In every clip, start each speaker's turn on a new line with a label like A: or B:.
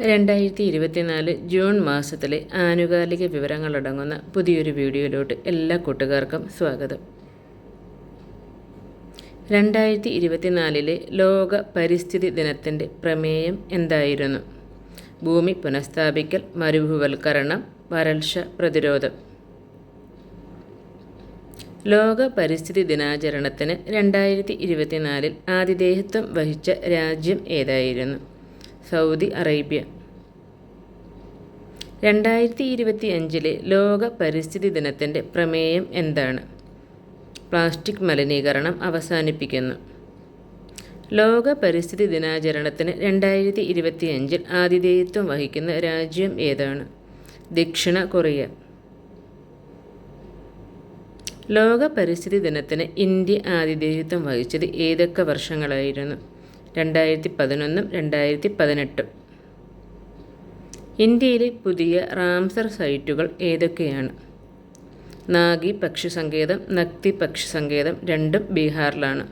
A: രണ്ടായിരത്തി ഇരുപത്തിനാല് ജൂൺ മാസത്തിലെ ആനുകാലിക വിവരങ്ങളടങ്ങുന്ന പുതിയൊരു വീഡിയോയിലോട്ട് എല്ലാ കൂട്ടുകാർക്കും സ്വാഗതം. രണ്ടായിരത്തി ഇരുപത്തിനാലിലെ ലോക പരിസ്ഥിതി ദിനത്തിന്റെ പ്രമേയം എന്തായിരുന്നു? ഭൂമി പുനഃസ്ഥാപിക്കൽ മരുഭൂവൽക്കരണം വരൾച്ച പ്രതിരോധം. ലോക പരിസ്ഥിതി ദിനാചരണത്തിന് രണ്ടായിരത്തി ഇരുപത്തിനാലിൽ ആതിഥേയത്വം വഹിച്ച രാജ്യം ഏതായിരുന്നു? Saudi Arabia. രണ്ടായിരത്തി ഇരുപത്തി അഞ്ചിലെ ലോക പരിസ്ഥിതി ദിനത്തിന്റെ പ്രമേയം എന്താണ്? പ്ലാസ്റ്റിക് മലിനീകരണം അവസാനിപ്പിക്കുന്നു. ലോക പരിസ്ഥിതി ദിനാചരണത്തിന് രണ്ടായിരത്തി ഇരുപത്തി അഞ്ചിൽ ആതിഥേയത്വം വഹിക്കുന്ന രാജ്യം ഏതാണ്? ദക്ഷിണ കൊറിയ. ലോക പരിസ്ഥിതി ദിനത്തിന് ഇന്ത്യ ആതിഥേയത്വം വഹിച്ചത് ഏതൊക്കെ വർഷങ്ങളായിരുന്നു? രണ്ടായിരത്തി പതിനൊന്നും രണ്ടായിരത്തി പതിനെട്ടും ഇന്ത്യയിലെ പുതിയ റാംസർ സൈറ്റുകൾ ഏതൊക്കെയാണ്? നാഗി പക്ഷി സങ്കേതം നക്തി പക്ഷി സങ്കേതം രണ്ടും ബീഹാറിലാണ്.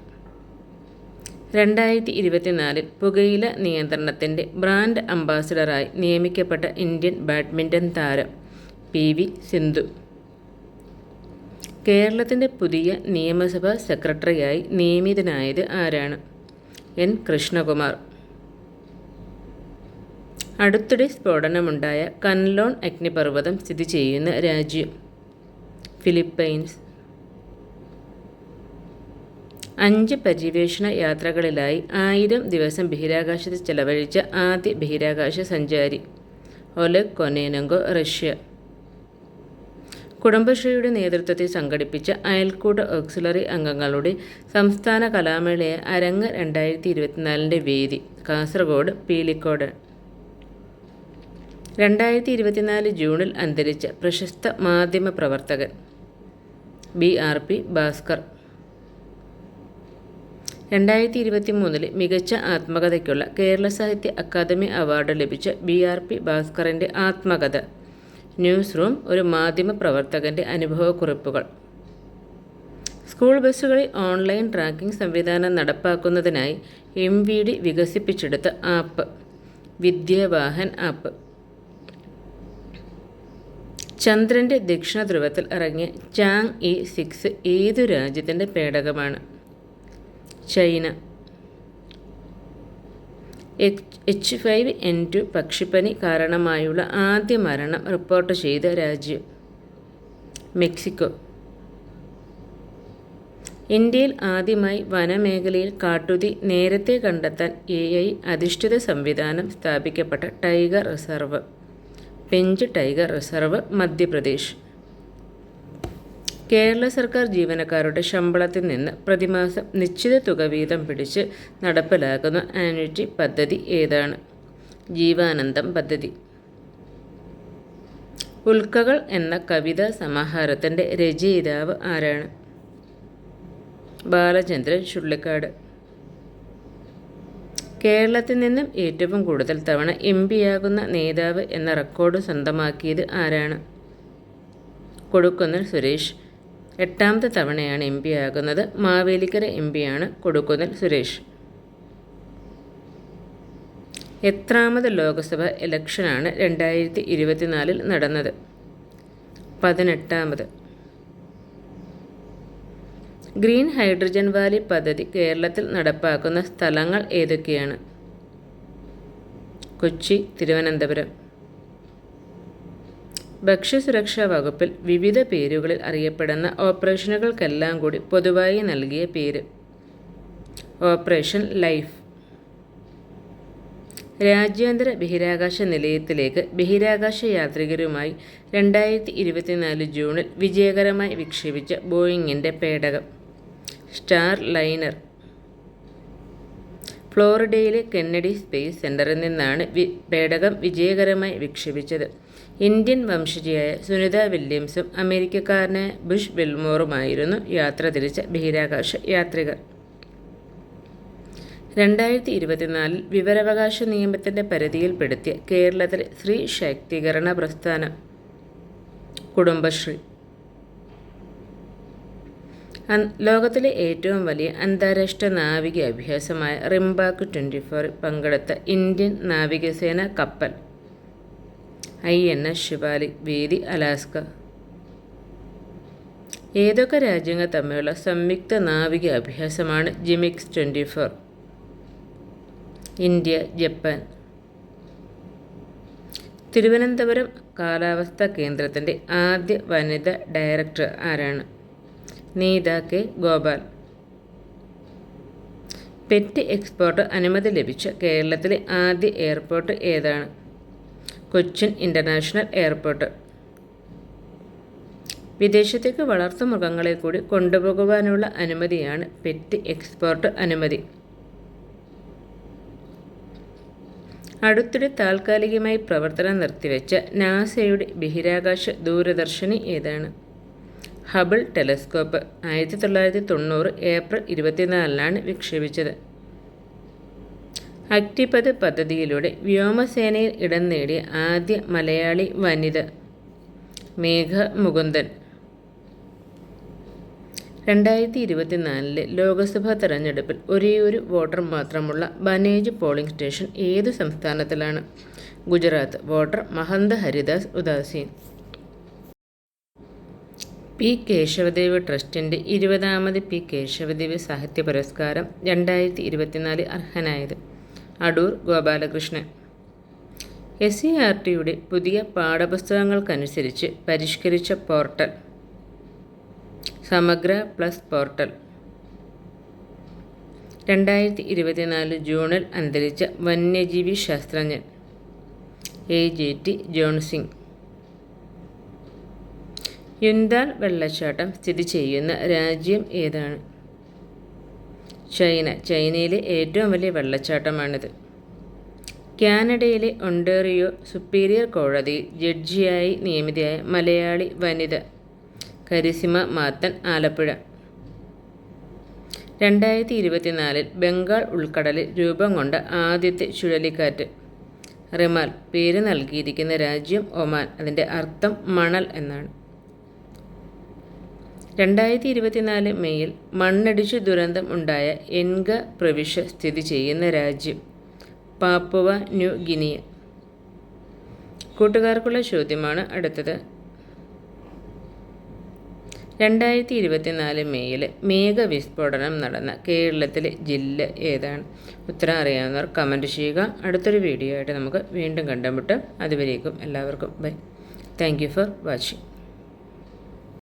A: രണ്ടായിരത്തി ഇരുപത്തിനാലിൽ പുകയില നിയന്ത്രണത്തിന്റെ ബ്രാൻഡ് അംബാസിഡറായി നിയമിക്കപ്പെട്ട ഇന്ത്യൻ ബാഡ്മിന്റൺ താരം പി വി സിന്ധു. കേരളത്തിന്റെ പുതിയ നിയമസഭാ സെക്രട്ടറിയായി നിയമിതനായത് ആരാണ്? എൻ കൃഷ്ണകുമാർ. അടുത്തിടെ സ്ഫോടനമുണ്ടായ കൻലോൺ അഗ്നിപർവതം സ്ഥിതി ചെയ്യുന്ന രാജ്യം ഫിലിപ്പൈൻസ്. അഞ്ച് പര്യവേഷണ യാത്രകളിലായി ആയിരം ദിവസം ബഹിരാകാശത്ത് ചെലവഴിച്ച ആദ്യ ബഹിരാകാശ സഞ്ചാരി ഒലെ കൊനേനങ്കോ റഷ്യ. കുടുംബശ്രീയുടെ നേതൃത്വത്തിൽ സംഘടിപ്പിച്ച അയൽക്കൂട്ട ഓക്സിലറി അംഗങ്ങളുടെ സംസ്ഥാന കലാമേളയ അരങ്ങ് രണ്ടായിരത്തി ഇരുപത്തിനാലിന്റെ വേദി കാസർഗോഡ് പീലിക്കോട്. രണ്ടായിരത്തി ഇരുപത്തിനാല് ജൂണിൽ അന്തരിച്ച പ്രശസ്ത മാധ്യമ പ്രവർത്തകൻ ബി ആർ പി ഭാസ്കർ. രണ്ടായിരത്തി ഇരുപത്തി മൂന്നിലെ മികച്ച ആത്മകഥയ്ക്കുള്ള കേരള സാഹിത്യ അക്കാദമി അവാർഡ് ലഭിച്ച ബി ആർ പി ഭാസ്കറിന്റെ ആത്മകഥ. ന്യൂസ് റൂം ഒരു മാധ്യമ പ്രവർത്തകന്റെ അനുഭവക്കുറിപ്പുകൾ. സ്കൂൾ ബസ്സുകളിൽ ഓൺലൈൻ ട്രാക്കിംഗ് സംവിധാനം നടപ്പാക്കുന്നതിനായി എം വി ഡി വികസിപ്പിച്ചെടുത്ത ആപ്പ്. വിദ്യാവാഹൻ ആപ്പ്. ചന്ദ്രന്റെ ദക്ഷിണ ധ്രുവത്തിൽ ഇറങ്ങിയ ചാങ് ഇ സിക്സ് ഏതു രാജ്യത്തിന്റെ പേടകമാണ്? China. H five N two പക്ഷിപ്പനി കാരണമായുള്ള ആദ്യ മരണം റിപ്പോർട്ട് ചെയ്ത രാജ്യം മെക്സിക്കോ. ഇന്ത്യയിൽ ആദ്യമായി വനമേഖലയിൽ കാട്ടുതി നേരത്തെ കണ്ടെത്താൻ എ ഐ അധിഷ്ഠിത സംവിധാനം സ്ഥാപിക്കപ്പെട്ട tiger reserve Pench tiger reserve Madhya Pradesh. Kerala സർക്കാർ ജീവനക്കാരുടെ ശമ്പളത്തിൽ നിന്ന് പ്രതിമാസം നിശ്ചിത തുക വീതം പിടിച്ച് നടപ്പിലാക്കുന്ന ആനുറ്റി പദ്ധതി ഏതാണ്? ജീവാനന്ദം പദ്ധതി. ഉൽക്കകൾ എന്ന കവിതാ സമാഹാരത്തിന്റെ രചയിതാവ് ആരാണ്? ബാലചന്ദ്രൻ ചുള്ളിക്കാട്. കേരളത്തിൽ നിന്നും ഏറ്റവും കൂടുതൽ തവണ എം പിയാകുന്ന നേതാവ് എന്ന റെക്കോർഡ് സ്വന്തമാക്കിയത് ആരാണ്? കൊടുക്കുന്നൽ സുരേഷ്. എട്ടാമത്തെ തവണയാണ് എം പി ആകുന്നത്. മാവേലിക്കര എം പിയാണ് കൊടുക്കുന്നൽ സുരേഷ്. എത്രാമത് ലോക്സഭ ഇലക്ഷനാണ് രണ്ടായിരത്തി ഇരുപത്തിനാലിൽ നടന്നത്. പതിനെട്ടാമത്. ഗ്രീൻ ഹൈഡ്രജൻ വാലി പദ്ധതി കേരളത്തിൽ നടപ്പാക്കുന്ന സ്ഥലങ്ങൾ ഏതൊക്കെയാണ്? കൊച്ചി തിരുവനന്തപുരം. ഭക്ഷ്യസുരക്ഷാ വകുപ്പിൽ വിവിധ പേരുകളിൽ അറിയപ്പെടുന്ന ഓപ്പറേഷനുകൾക്കെല്ലാം കൂടി പൊതുവായി നൽകിയ പേര്. Operation life. രാജ്യാന്തര ബഹിരാകാശ നിലയത്തിലേക്ക് ബഹിരാകാശ യാത്രികരുമായി രണ്ടായിരത്തി ഇരുപത്തിനാല് ജൂണിൽ വിജയകരമായി വിക്ഷേപിച്ച ബോയിങ്ങിന്റെ പേടകം. Starliner. ഫ്ലോറിഡയിലെ കെന്നഡി സ്പേസ് സെന്ററിൽ നിന്നാണ് പേടകം വിജയകരമായി വിക്ഷേപിച്ചത്. ഇന്ത്യൻ വംശജയായ സുനിത വില്യംസും അമേരിക്കക്കാരനായ ബുഷ് ബിൽമോറുമായിരുന്നു യാത്ര തിരിച്ച ബഹിരാകാശ യാത്രികർ. രണ്ടായിരത്തി ഇരുപത്തിനാലിൽ വിവരാവകാശ നിയമത്തിന്റെ പരിധിയിൽപ്പെടുത്തിയ കേരളത്തിലെ സ്ത്രീ ശാക്തീകരണ പ്രസ്ഥാനം. കുടുംബശ്രീ. ലോകത്തിലെ ഏറ്റവും വലിയ അന്താരാഷ്ട്ര നാവിക അഭ്യാസമായ റിംബാക്ക് ട്വന്റി ഫോറിൽ പങ്കെടുത്ത ഇന്ത്യൻ നാവികസേന കപ്പൽ ഐ എൻ എസ് ശിവാലി വേദി അലാസ്ക. ഏതൊക്കെ രാജ്യങ്ങൾ തമ്മിലുള്ള സംയുക്ത നാവിക അഭ്യാസമാണ് JIMEX twenty four India Japan. Thiruvananthapuram കാലാവസ്ഥാ കേന്ദ്രത്തിന്റെ ആദ്യ വനിതാ ഡയറക്ടർ ആരാണ്? Neetha K. Gopal. Pet export അനുമതി ലഭിച്ച കേരളത്തിലെ ആദ്യ എയർപോർട്ട് ഏതാണ്? Cochin international airport. വിദേശത്തേക്ക് വളർത്തു മൃഗങ്ങളെ കൂടി കൊണ്ടുപോകുവാനുള്ള അനുമതിയാണ് പെറ്റ് എക്സ്പോർട്ട് അനുമതി. അടുത്തിടെ താൽക്കാലികമായി പ്രവർത്തനം നിർത്തിവെച്ച നാസയുടെ ബഹിരാകാശ ദൂരദർശിനി ഏതാണ്? ഹബിൾ ടെലസ്കോപ്പ് ആയിരത്തി തൊള്ളായിരത്തി തൊണ്ണൂറ് ഏപ്രിൽ ഇരുപത്തിനാലിനാണ് വിക്ഷേപിച്ചത്. അഗ്നിപത് പദ്ധതിയിലൂടെ വ്യോമസേനയിൽ ഇടം നേടിയ ആദ്യ മലയാളി വനിത മേഘ മുകുന്ദൻ. രണ്ടായിരത്തി ഇരുപത്തിനാലിലെ ലോക്സഭാ തെരഞ്ഞെടുപ്പിൽ ഒരേയൊരു വോട്ടർ മാത്രമുള്ള ബനേജ് പോളിംഗ് സ്റ്റേഷൻ ഏതു സംസ്ഥാനത്തിലാണ്? ഗുജറാത്ത്. വോട്ടർ മഹന്ത ഹരിദാസ് ഉദാസീൻ. പി കേശവദേവ് ട്രസ്റ്റിന്റെ ഇരുപതാമത് പി കേശവദേവ് സാഹിത്യ പുരസ്കാരം രണ്ടായിരത്തി ഇരുപത്തിനാല് അർഹനായത്. Adoor Gopalakrishnan. S C R ടിയുടെ പുതിയ പാഠപുസ്തകങ്ങൾക്കനുസരിച്ച് പരിഷ്കരിച്ച പോർട്ടൽ. സമഗ്ര പ്ലസ് പോർട്ടൽ. രണ്ടായിരത്തി ഇരുപത്തിനാല് ജൂണിൽ അന്തരിച്ച വന്യജീവി ശാസ്ത്രജ്ഞൻ എ ജെ ടി ജോൺസിംഗ്. യുന്താൽ വെള്ളച്ചാട്ടം സ്ഥിതി ചെയ്യുന്ന രാജ്യം ഏതാണ്? ചൈന. ചൈനയിലെ ഏറ്റവും വലിയ വെള്ളച്ചാട്ടമാണിത്. കാനഡയിലെ ഒണ്ടേറിയോ സുപ്പീരിയർ കോടതി ജഡ്ജിയായി നിയമിതയായ മലയാളി വനിത കരിസിമ മാത്തൻ ആലപ്പുഴ. രണ്ടായിരത്തി ഇരുപത്തിനാലിൽ ബംഗാൾ ഉൾക്കടലിൽ രൂപം കൊണ്ട ആദ്യത്തെ ചുഴലിക്കാറ്റ്. റിമാൽ പേര് നൽകിയിരിക്കുന്ന രാജ്യം ഒമാൻ. അതിന്റെ അർത്ഥം മണൽ എന്നാണ്. രണ്ടായിരത്തി ഇരുപത്തിനാല് മെയ്യിൽ മണ്ണടിച്ചു ദുരന്തം ഉണ്ടായ എൻഗ പ്രവിശ്യ സ്ഥിതി ചെയ്യുന്ന രാജ്യം പാപ്പുവ ന്യൂ ഗിനിയ. കൂട്ടുകാർക്കുള്ള ചോദ്യമാണ് അടുത്തത്. രണ്ടായിരത്തി ഇരുപത്തിനാല് മെയ്യിൽ മേഘവിസ്ഫോടനം നടന്ന കേരളത്തിലെ ജില്ല ഏതാണ്? ഉത്തരം അറിയാവുന്നവർ കമന്റ് ചെയ്യുക. അടുത്തൊരു വീഡിയോ ആയിട്ട് നമുക്ക് വീണ്ടും കണ്ടുമുട്ടാം. അതുവരേക്കും എല്ലാവർക്കും ബൈ. Thank for watching